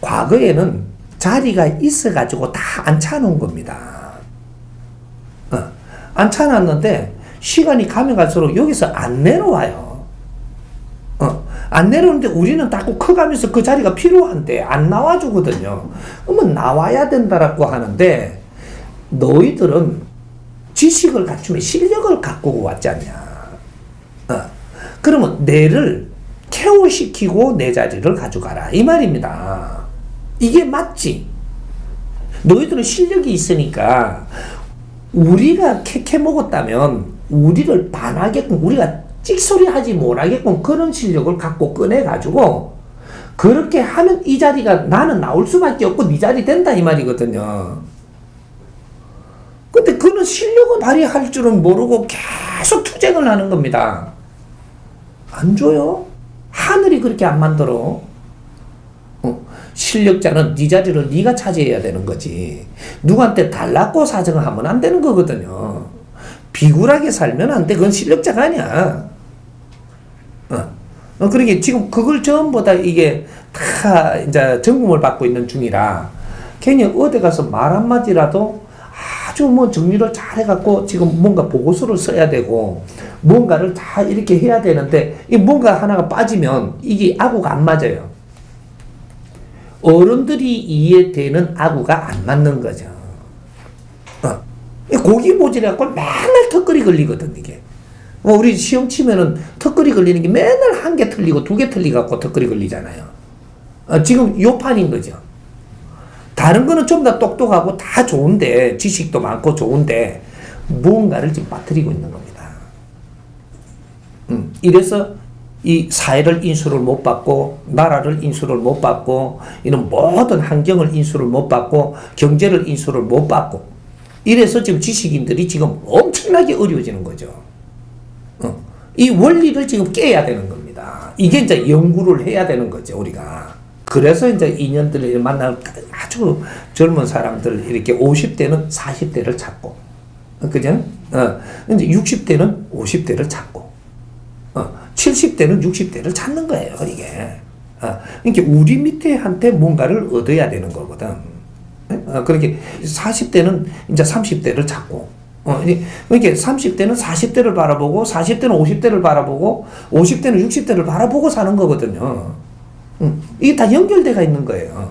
과거에는 자리가 있어가지고 다 앉혀놓은 겁니다. 어, 앉혀놨는데 시간이 가면 갈수록 여기서 안 내려와요. 어, 안 내려오는데 우리는 자꾸 커가면서 그 자리가 필요한데 안 나와주거든요. 그러면 나와야 된다라고 하는데 너희들은 지식을 갖추면 실력을 갖고 왔지 않냐. 어, 그러면 내를 케어시키고 내 자리를 가져가라. 이 말입니다. 이게 맞지. 너희들은 실력이 있으니까 우리가 캐캐 먹었다면 우리를 반하게끔 우리가 찍소리 하지 못하게끔 그런 실력을 갖고 꺼내가지고 그렇게 하면 이 자리가 나는 나올 수밖에 없고 네 자리 된다 이 말이거든요. 근데 그는 실력을 발휘할 줄은 모르고 계속 투쟁을 하는 겁니다. 안 줘요? 하늘이 그렇게 안 만들어. 어, 실력자는 네 자리를 네가 차지해야 되는 거지. 누구한테 달라고 사정을 하면 안 되는 거거든요. 비굴하게 살면 안 돼. 그건 실력자가 아니야. 어. 어, 그러게 지금 그걸 전부 다 이게 다 이제 전공을 받고 있는 중이라 괜히 어디 가서 말 한마디라도 아주 뭐 정리를 잘 해갖고 지금 뭔가 보고서를 써야 되고 뭔가를 다 이렇게 해야 되는데 이 뭔가 하나가 빠지면 이게 아구가 안 맞아요. 어른들이 이해되는 아구가 안 맞는 거죠. 어. 이 고기 모질해갖고 맨날 턱걸이 걸리거든, 이게. 뭐 우리 시험 치면은 턱걸이 걸리는 게 맨날 한 개 틀리고 두 개 틀리갖고 턱걸이 걸리잖아요. 어, 지금 요 판인 거죠. 다른 거는 좀 더 똑똑하고 다 좋은데, 지식도 많고 좋은데, 무언가를 지금 빠뜨리고 있는 겁니다. 음, 이래서 이 사회를 인수를 못 받고 나라를 인수를 못 받고 이런 모든 환경을 인수를 못 받고 경제를 인수를 못 받고 이래서 지금 지식인들이 지금 엄청나게 어려워지는 거죠. 어, 이 원리를 지금 깨야 되는 겁니다. 이게 이제 연구를 해야 되는 거죠, 우리가. 그래서 이제 인연들을 만날 아주 젊은 사람들 이렇게 50대는 40대를 찾고, 어, 그죠? 어, 이제 60대는 50대를 찾고, 어, 70대는 60대를 찾는 거예요, 이게. 어, 그러니까 우리 밑에 한테 뭔가를 얻어야 되는 거거든. 어, 그렇게 40대는 이제 30대를 찾고, 어, 그러니까 30대는 40대를 바라보고, 40대는 50대를 바라보고, 50대는 60대를 바라보고 사는 거거든요. 음, 이게 다 연결돼가 있는 거예요.